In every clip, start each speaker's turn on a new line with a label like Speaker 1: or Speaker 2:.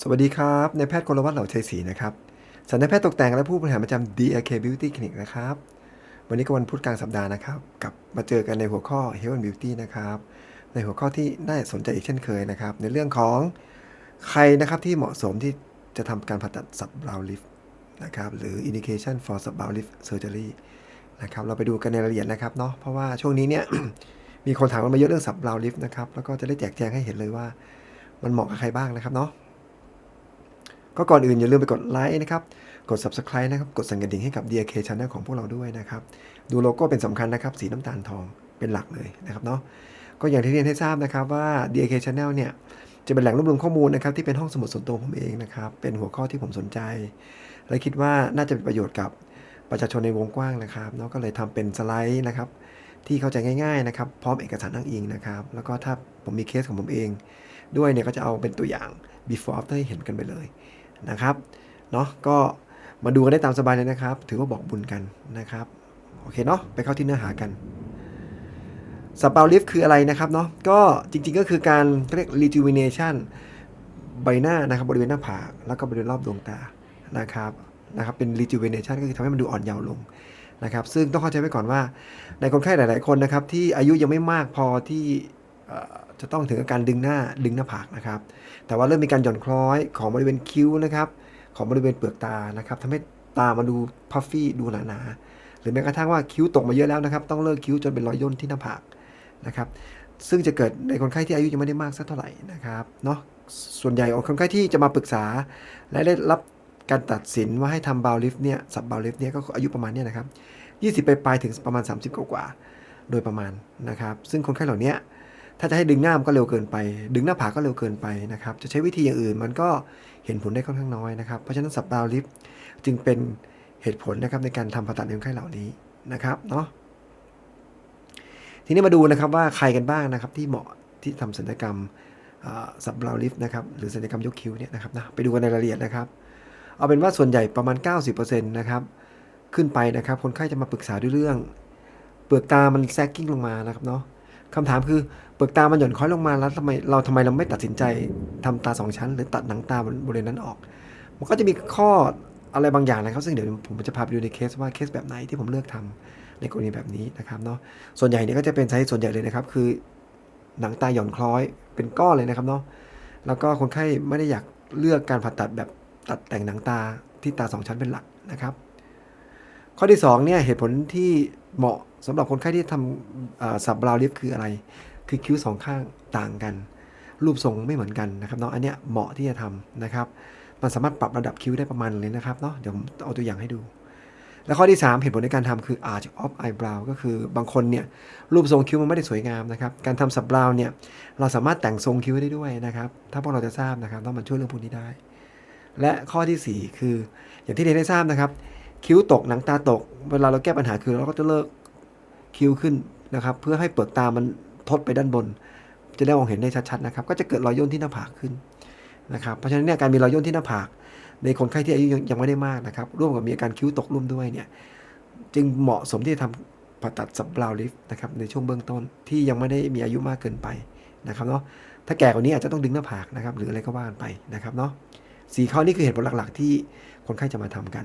Speaker 1: สวัสดีครับนายแพทย์กรวัตรเหล่าชัยศรีนะครับสัญญาแพทย์ตกแต่งและผู้บริหารประจำ DRK Beauty Clinic นะครับ วันนี้ก็วันพุธกลางสัปดาห์นะครับ กับมาเจอกันในหัวข้อ Health and Beauty นะครับ ในหัวข้อที่น่าสนใจอีกเช่นเคยนะครับ ในเรื่องของใครนะครับที่เหมาะสมที่จะทำการผ่าตัด sub brow lift นะครับ หรือ indication for sub brow lift surgery นะครับ เราไปดูกันในรายละเอียดนะครับเนาะ เพราะว่าช่วงนี้เนี่ยมีคนถามมาเยอะเรื่อง sub brow lift นะครับ แล้วก็จะได้แจกแจงให้เห็นเลยว่า มันเหมาะกับใครบ้างนะครับเนาะ ก็ก่อนอื่นอย่าลืมไปกดไลค์นะครับ กด subscribe นะครับ กดสั่นกระดิ่งให้กับ DK Channel ของพวกเราด้วยนะครับ ดูโลโก้เป็นสำคัญนะครับ สีน้ำตาลทองเป็นหลักเลยนะครับเนาะ ก็อย่างที่เรียนให้ทราบนะครับว่า DK Channel เนี่ยจะเป็นแหล่งรวบรวมข้อมูลนะครับที่เป็นห้องสมุดส่วนตัวผมเองนะครับ เป็นหัวข้อที่ผมสนใจ และคิดว่าน่าจะเป็นประโยชน์กับประชาชนในวงกว้างนะครับเนาะก็เลยทำเป็นสไลด์นะครับ ที่เข้าใจง่าย ๆนะครับ พร้อมเอกสารอ้างอิงนะครับ แล้วก็ถ้าผมมีเคสของผมเอง ด้วยเนี่ยก็จะเอาเป็นตัวอย่าง before after ให้เห็นกันไปเลย นะครับเนาะก็มาดูกันได้ตามสบายเลยนะครับ ถือว่าบอกบุญกันนะครับโอเคเนาะไปเข้าที่เนื้อหากันสปาลิฟคืออะไรนะครับเนาะก็จริงๆก็คือการเรียก rejuvenation ใบหน้านะครับบริเวณหน้าผากแล้วก็บริเวณรอบดวงตานะครับนะครับเป็น rejuvenation ก็คือทำให้มันดูอ่อนเยาว์ลงนะครับซึ่งต้องเข้าใจไว้ก่อนว่าในคนไข้หลาย ๆ คนนะครับที่อายุยังไม่มากพอที่ จะต้องถึงอาการดึงหน้าดึงหน้าผากนะครับ แต่ว่าเริ่มมีการหย่อนคล้อยของบริเวณคิ้วนะครับ ของบริเวณเปลือกตานะครับทำให้ตามาดูพัฟฟี่ดูหนาๆหรือแม้กระทั่งว่าคิ้วตกมาเยอะแล้วนะครับ ต้องเลิกคิ้วจนเป็นรอยย่นที่หน้าผากนะครับ ซึ่งจะเกิดในคนไข้ที่อายุยังไม่ได้มากสักเท่าไหร่นะครับเนาะส่วนใหญ่ของคนไข้ที่จะมาปรึกษา และได้รับการตัดสินว่าให้ทำบาวลิฟเนี่ยสับบาวลิฟเนี่ยก็อายุประมาณเนี้นะครับ20ไปปลายถึงประมาณ 30 กว่า โดยประมาณนะครับ ซึ่งคนไข้เหล่านี้ ถ้าจะให้ดึงหน้ามันก็เร็วเกินไป ดึงหน้าผากก็เร็วเกินไปนะครับ จะใช้วิธีอย่างอื่นมันก็เห็นผลได้ค่อนข้างน้อยนะครับ เพราะฉะนั้นสับบาวลิฟจึงเป็นเหตุผลนะครับในการทำผ่าตัดในคนไข้เหล่านี้นะครับเนาะ ทีนี้มาดูนะครับว่าใครกันบ้างนะครับที่เหมาะที่ทำศัลยกรรมสับบราวลิฟนะครับหรือศัลยกรรมยกคิ้วเนี่ยนะครับนะไปดูกันในรายละเอียดนะครับ เอาเป็นว่าส่วนใหญ่ประมาณ 90%นะครับขึ้นไปนะครับคนไข้จะมาปรึกษาด้วยเรื่อง เปลือกตามันแซกกิ้งลงมานะครับเนาะ คำถามคือเปลือกตามันหย่อนคล้อยลงมาแล้วทำไมเราทำไมเราไม่ตัดสินใจทำตาสองชั้น หรือตัดหนังตาบริเวณนั้นออก มันก็จะมีข้ออะไรบางอย่างนะครับ ซึ่งเดี๋ยวผมจะพาไปดูในเคสว่าเคสแบบไหนที่ผมเลือกทำในกรณีแบบนี้นะครับเนาะส่วนใหญ่เนี่ยก็จะเป็นสาเหตุส่วนใหญ่เลยนะครับ คือหนังตาหย่อนคล้อยเป็นก้อนเลยนะครับเนาะแล้วก็คนไข้ไม่ได้อยากเลือกการผ่าตัดแบบตัดแต่งหนังตาที่ตาสองชั้นเป็นหลักนะครับ ข้อที่2เนี่ยเหตุผลที่เหมาะสำหรับคนไข้ที่ทำสับบราวลิฟคืออะไร คือคิ้วสองข้างต่างกัน รูปทรงไม่เหมือนกันนะครับเนาะอันเนี้ยเหมาะที่จะทำนะครับ มันสามารถปรับระดับคิ้วได้ประมาณเลยนะครับเนาะเดี๋ยวผมเอาตัวอย่างให้ดู แล้วข้อที่ 3 เหตุผลในการทำคือ arch of eyebrow ก็คือบางคนเนี่ยรูปทรงคิ้วมันไม่ได้สวยงามนะครับ การทำสับบราวเนี่ยเราสามารถแต่งทรงคิ้วได้ด้วยนะครับ ถ้าพวกเราจะทราบนะครับต้องมันช่วยเรื่องพวกนี้ได้ และข้อทีสี่4 คืออย่างที่เรียนได้ทราบนะครับ คิ้วตกหนังตาตก เวลาเราแก้ปัญหาคือเราก็จะเลิกคิ้วขึ้นนะครับ เพื่อให้เปลือกตามันทดไปด้านบน จะได้มองเห็นได้ชัดๆนะครับ ก็จะเกิดรอยย่นที่หน้าผากขึ้นนะครับเพราะฉะนั้นเนี่ยการมีรอยย่นที่หน้าผากในคนไข้ที่อายุยังไม่ได้มากนะครับ ร่วมกับมีอาการคิ้วตกร่วมด้วยเนี่ยจึงเหมาะสมที่จะทำผ่าตัดสับบราวลิฟนะครับในช่วงเบื้องต้นที่ยังไม่ได้มีอายุมากเกินไปนะครับเนาะถ้าแก่กว่านี้อาจจะต้องดึงหน้าผากนะครับหรืออะไรก็ว่ากันไปนะครับเนาะสี่ข้อนี้คือเหตุผลหลักๆ ที่คนไข้จะมาทำกัน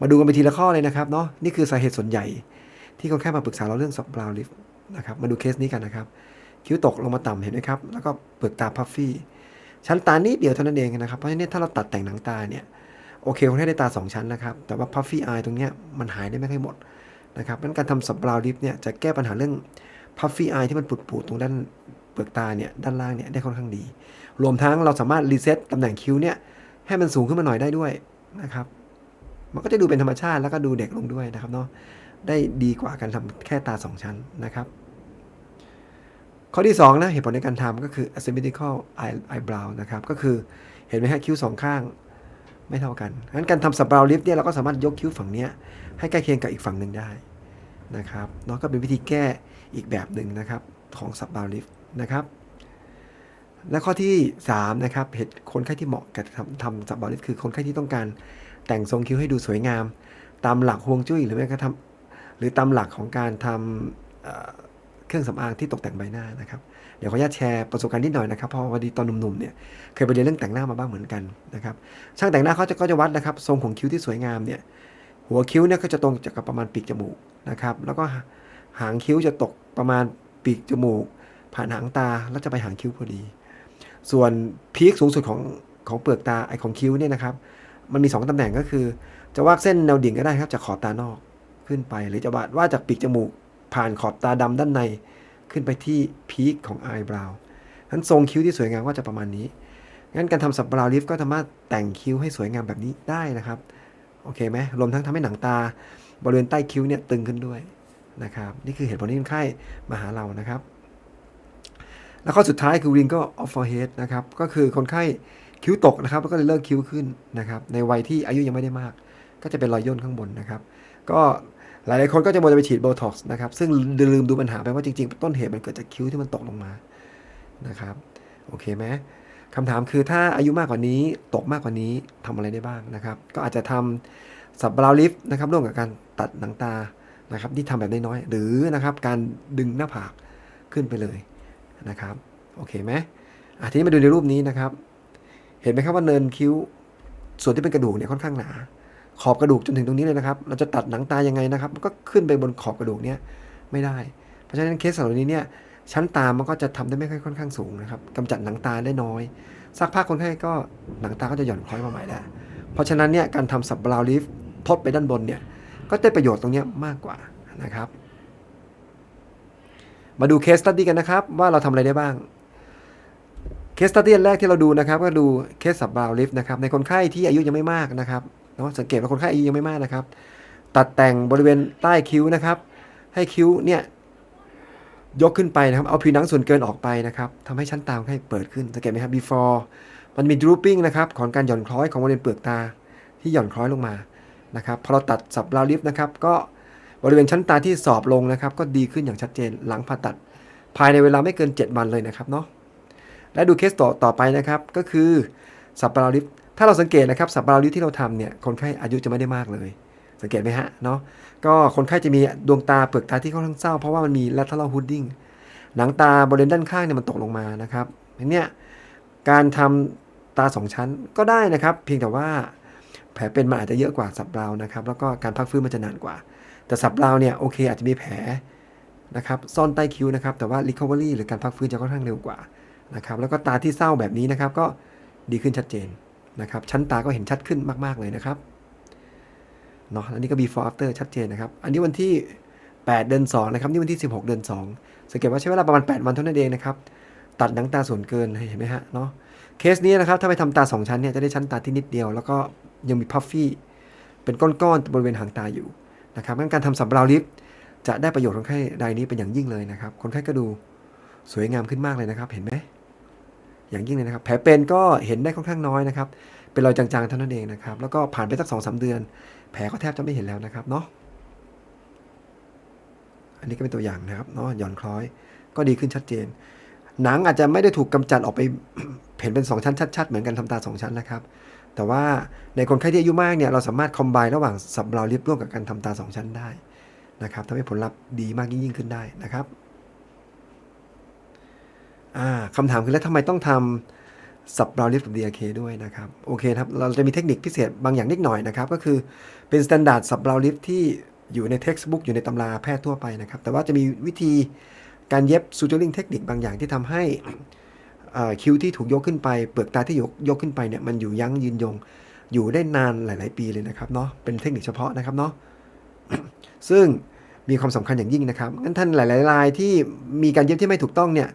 Speaker 1: มาดูกันไปทีละข้อเลยนะครับเนาะนี่คือสาเหตุส่วนใหญ่ ที่คนไข้มาปรึกษาเราเรื่องสับราวลิฟนะครับมาดูเคสนี้กันนะครับ คิ้วตกลงมาต่ำเห็นไหมครับ แล้วก็เปลือกตาพัฟฟี่ชั้นตานิดเดียวเท่านั้นเองนะครับเพราะฉะนั้นถ้าเราตัดแต่งหนังตาเนี่ยโอเคคนไข้ได้ตา 2 ชั้นนะครับ แต่ว่าพัฟฟี่อายตรงเนี้ยมันหายได้ไม่ค่อยหมดนะครับงั้นการทำสับบราวลิฟเนี่ยจะแก้ปัญหาเรื่องพัฟฟี่อายที่มันปุดๆตรงด้านเปลือกตาเนี่ยด้านล่างเนี่ยได้ค่อนข้างดี รวมทั้งเราสามารถรีเซ็ตตำแหน่งคิ้วเนี่ยให้มันสูงขึ้นมาหน่อยได้ด้วยนะครับ มันก็จะดูเป็นธรรมชาติแล้วก็ดูเด็กลงด้วยนะครับเนาะได้ดีกว่าการทำแค่ตา 2 ชั้นนะครับ ข้อที่ 2 นะเหตุผลในการทำก็คือ asymmetrical eye brow นะครับ ก็คือเห็นไหมฮะคิ้วสองข้างไม่เท่ากันงั้นการทำสับบราวลิฟเนี่ยเราก็สามารถยกคิ้วฝั่งเนี้ยให้ใกล้เคียงกับอีกฝั่งหนึ่งได้นะครับเนาะก็เป็นวิธีแก้อีกแบบหนึ่งนะครับของสับบราวลิฟนะครับ และข้อที่ 3 นะครับเหตุคนไข้ที่เหมาะกับทำทำสับบราวลิฟคือคนไข้ที่ต้องการ แต่งทรงคิ้วให้ดูสวยงาม ตามหลักฮวงจุ้ยหรือแม้กระทั่งหรือตามหลักของการทำเอ่อเครื่องสำอางที่ตกแต่งใบหน้านะครับ เดี๋ยวขออนุญาตแชร์ประสบการณ์นิดหน่อยนะครับเพราะวันดีตอนหนุ่มๆเนี่ยเคยไปเรียนเรื่องแต่งหน้ามาบ้างเหมือนกันนะครับช่างแต่งหน้าเขาจะก็จะวัดนะครับทรงของคิ้วที่สวยงามเนี่ยหัวคิ้วเนี่ยก็จะตรงกับประมาณปีกจมูกนะครับแล้วก็หางคิ้วจะตกประมาณปีกจมูก ผ่านหางตาแล้วจะไปหางคิ้วพอดี ส่วนพีคสูงสุดของของเปลือกตาไอของคิ้วเนี่ยนะครับ มันมี 2 ตำแหน่งก็คือ จะวาดเส้นแนวดิ่งก็ได้ครับจากขอบตานอกขึ้นไป หรือจะวาดว่าดจากปีกจมูก ผ่านขอบตาดำด้านใน ขึ้นไปที่พีคของไอบราวนั้นทรงคิ้วที่สวยงามก็จะประมาณนี้ งั้นการทำสับบราวลิฟก็สามารถแต่งคิ้วให้สวยงามแบบนี้ได้นะครับ โอเคไหมรวมทั้งทำให้หนังตา บริเวณใต้คิ้วเนี่ยตึงขึ้นด้วยนะครับ นี่คือเหตุผลที่คนไข้มาหาเรานะครับ แล้วข้อสุดท้ายคือ wrinkle of forehead นะครับ ก็คือคนไข้ คิ้วตกนะครับแล้วก็เลยเลิกคิ้วขึ้นนะครับ ในวัยที่อายุยังไม่ได้มาก ก็จะเป็นรอยย่นข้างบนนะครับ ก็หลายๆคนก็จะมัวแต่ไปฉีดโบท็อกซ์นะครับ ซึ่งลืมดูปัญหาไปว่าจริง ๆ ต้นเหตุมันเกิดจากคิ้วที่มันตกลงมานะครับ โอเคไหมคำถามคือถ้าอายุมากกว่านี้ตกมากกว่านี้ทำอะไรได้บ้างนะครับ ก็อาจจะทำสับบราวลิฟต์นะครับร่วมกับการตัดหนังตานะครับ ที่ทำแบบน้อยๆหรือนะครับการดึงหน้าผากขึ้นไปเลยนะครับ โอเคไหมอะทีนี้มาดูในรูปนี้นะครับ ห็นไหมครับว่าเนินคิ้ว ส่วนที่เป็นกระดูกเนี่ยค่อนข้างหนา ขอบกระดูกจนถึงตรงนี้เลยนะครับ เราจะตัดหนังตายังไงนะครับ มันก็ขึ้นไปบนขอบกระดูกเนี่ยไม่ได้ เพราะฉะนั้นเคสเหล่านี้เนี่ยชั้นตามันก็จะทำได้ไม่ค่อยค่อนข้างสูงนะครับกำจัดหนังตาได้น้อย สักพักคนไข้ก็หนังตาก็จะหย่อนคล้อยมาใหม่แล้ว เพราะฉะนั้นเนี่ยการทำสับบราวลิฟทดไปด้านบนเนี่ยก็ได้ประโยชน์ตรงนี้มากกว่านะครับ มาดูเคสตัดดี้กันนะครับ ว่าเราทำอะไรได้บ้าง เคสตัดดี้แรกที่เราดูนะครับ ก็ดูเคสสับบาวลิฟนะครับในคนไข้ที่อายุยังไม่มากนะครับเนาะสังเกตว่าคนไข้อายุยังไม่มากนะครับ ตัดแต่งบริเวณใต้คิ้วนะครับ ให้คิ้วเนี่ยยกขึ้นไปนะครับ เอาผิวหนังส่วนเกินออกไปนะครับทำให้ชั้นตาคนไข้เปิดขึ้นสังเกตไหมครับ before มันมี drooping นะครับของการหย่อนคล้อยของบริเวณเปลือกตาที่หย่อนคล้อยลงมานะครับพอเราตัดสับบาวลิฟนะครับก็บริเวณชั้นตาที่สอบลงนะครับ ก็ดีขึ้นอย่างชัดเจนหลังผ่าตัด ภายในเวลาไม่เกิน 7 วันเลยนะครับเนาะ และดูเคสต่อต่อไปนะครับก็คือสับปะรดลิฟถ้าเราสังเกตนะครับสับปะรดลิฟที่เราทำเนี่ยคนไข้อายุจะไม่ได้มากเลย สังเกตไหมฮะเนาะก็คนไข้จะมีดวงตาเปลือกตาที่ค่อนข้างเศร้าเพราะว่ามันมี lateral hooding หนังตาบริเวณด้านข้างเนี่ยมันตกลงมานะครับเนี่ยการทำตาสองชั้นก็ได้นะครับ เพียงแต่ว่าแผลเป็นมันอาจจะเยอะกว่าสับเรานะครับ แล้วก็การพักฟื้นมันจะนานกว่า แต่สับเราเนี่ยโอเคอาจจะมีแผลนะครับซ่อนใต้คิ้วนะครับ แต่ว่า recovery หรือการพักฟื้นจะค่อนข้างเร็วกว่า นะครับแล้วก็ตาที่เศร้าแบบนี้นะครับ ก็ดีขึ้นชัดเจนนะครับ ชั้นตาก็เห็นชัดขึ้นมาก ๆ เลยนะครับเนาะอันนี้ก็ before after ชัดเจนนะครับ อันนี้วันที่ 8 เดือน2นะครับ นี่วันที่ 16 เดือน2สังเกตว่าใช้เวลาประมาณ 8 วันเท่านั้นเองนะครับ ตัดหนังตาส่วนเกินเห็นไหมฮะเนาะเคสนี้นะครับ ถ้าไปทำตา 2 ชั้นเนี่ยจะได้ชั้นตาที่นิดเดียว แล้วก็ยังมีพัฟฟี่เป็นก้อนๆบริเวณหางตาอยู่นะครับงั้นการทำสับบราวลิฟจะได้ประโยชน์คนไข้รายนี้เป็นอย่างยิ่งเลยนะครับ คนไข้ก็ดูสวยงามขึ้นมากเลยนะครับ เห็นไหม อย่างยิ่งเลยนะครับ แผลเป็นก็เห็นได้ค่อนข้างน้อยนะครับ เป็นรอยจางๆเท่านั้นเองนะครับ แล้วก็ผ่านไปสักสองสาเดือน แผลก็แทบจะไม่เห็นแล้วนะครับเนาะ อันนี้ก็เป็นตัวอย่างนะครับเนาะหย่อนคล้อย ก็ดีขึ้นชัดเจน หนังอาจจะไม่ได้ถูกกำจัดออกไปเห็นเป็น2ชั้นชัดๆเหมือนกันทำตา2ชั้นนะครับ แต่ว่าในคนไข้ที่อายุมากเนี่ยเราสามารถคอมไบระหว่างสับราวลิฟร่วมกับการทำตา2ชั้นได้นะครับทำให้ผลลัพธ์ดีมากยิ่งขึ้นได้นะครับ คำถามคือแล้วทำไมต้องทำสับบราวลิฟกับ DRK ด้วยนะครับ โอเคครับ เราจะมีเทคนิคพิเศษบางอย่างนิดหน่อยนะครับ ก็คือเป็นสแตนดาร์ดสับบราวลิฟที่อยู่ในเท็กซ์บุ๊กอยู่ในตำราแพทย์ทั่วไปนะครับ แต่ว่าจะมีวิธีการเย็บซูเจอริงเทคนิคบางอย่างที่ทำให้คิ้วที่ถูกยกขึ้นไป เปลือกตาที่ยกยกขึ้นไปเนี่ยมันอยู่ยั้งยืนยง อยู่ได้นานหลาย ๆ ปีเลยนะครับเนาะเป็นเทคนิคเฉพาะนะครับเนาะซึ่งมีความสำคัญอย่างยิ่งนะครับงั้นท่านหลายๆรายที่มีการเย็บที่ไม่ถูกต้องเนี่ย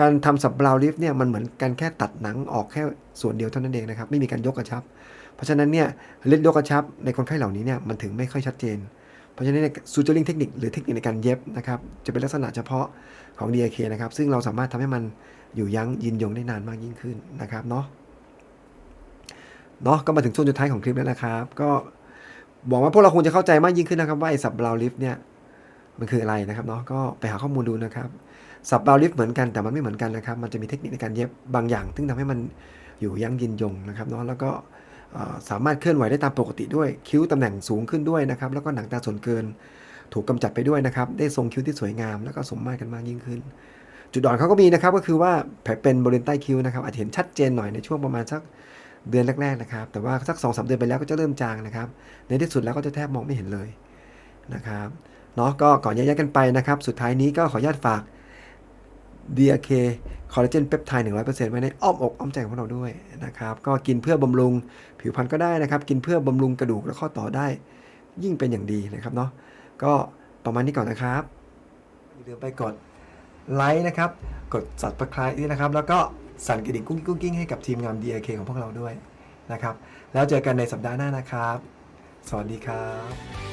Speaker 1: การทำสับบราวลิฟเนี่ยมันเหมือนการแค่ตัดหนังออกแค่ส่วนเดียวเท่านั้นเองนะครับ ไม่มีการยกกระชับ เพราะฉะนั้นเนี่ยเล็ดยกกระชับในคนไข้เหล่านี้เนี่ยมันถึงไม่ค่อยชัดเจน เพราะฉะนั้นซูเจอริงเทคนิคหรือเทคนิคในการเย็บนะครับจะเป็นลักษณะเฉพาะของ DIK นะครับ ซึ่งเราสามารถทำให้มันอยู่ยั้งยืนยงได้นานมากยิ่งขึ้นนะครับเนาะเนาะก็มาถึงช่วงสุดท้ายของคลิปแล้วนะครับ ก็หวังว่าพวกเราคงจะเข้าใจมากยิ่งขึ้นนะครับว่าไอ้สับบราวลิฟเนี่ย มันคืออะไรนะครับเนาะก็ไปหาข้อมูลดูนะครับสับบราลิฟเหมือนกันแต่มันไม่เหมือนกันนะครับ มันจะมีเทคนิคในการเย็บบางอย่าง ซึ่งทำให้มันอยู่ยั้งยืนยงนะครับเนาะแล้วก็สามารถเคลื่อนไหวได้ตามปกติด้วยคิ้วตำแหน่งสูงขึ้นด้วยนะครับแล้วก็หนังตาส่วนเกิน ถูกกำจัดไปด้วยนะครับได้ทรงคิ้วที่สวยงาม แล้วก็สมมาตรกันมากยิ่งขึ้น จุดอ่อนเขาก็มีนะครับก็คือว่าแผลเป็นบริเวณใต้คิ้วนะครับอาจจะเห็นชัดเจนหน่อยในช่วงประมาณสักเดือนแรกๆนะครับแต่ว่าสัก2อสเดือนไปแล้วก็จะเริ่มจางนะครับในที่สุดแล้วก็จะแทบมองไม่เห็นเลยนะครับ เนาะก็ก่อนแยกๆกันไปนะครับ สุดท้ายนี้ก็ขออนุญาตฝาก DRK คอลลาเจนเปปไทด์100%ไว้ในอ้อมอกอ้อมใจของพวกเราด้วยนะครับ ก็กินเพื่อบำรุงผิวพรรณก็ได้นะครับ กินเพื่อบำรุงกระดูกและข้อต่อได้ ยิ่งเป็นอย่างดีนะครับเนาะก็ประมาณนี้ก่อนนะครับอย่าลืมไปกดไลค์นะครับ กด subscribe ด้วยนะครับ แล้วก็สั่นกระดิ่งกุ้งกิ้งกุ้งกิ้งให้กับทีมงาน DRK ของพวกเราด้วยนะครับ แล้วเจอกันในสัปดาห์หน้านะครับ สวัสดีครับ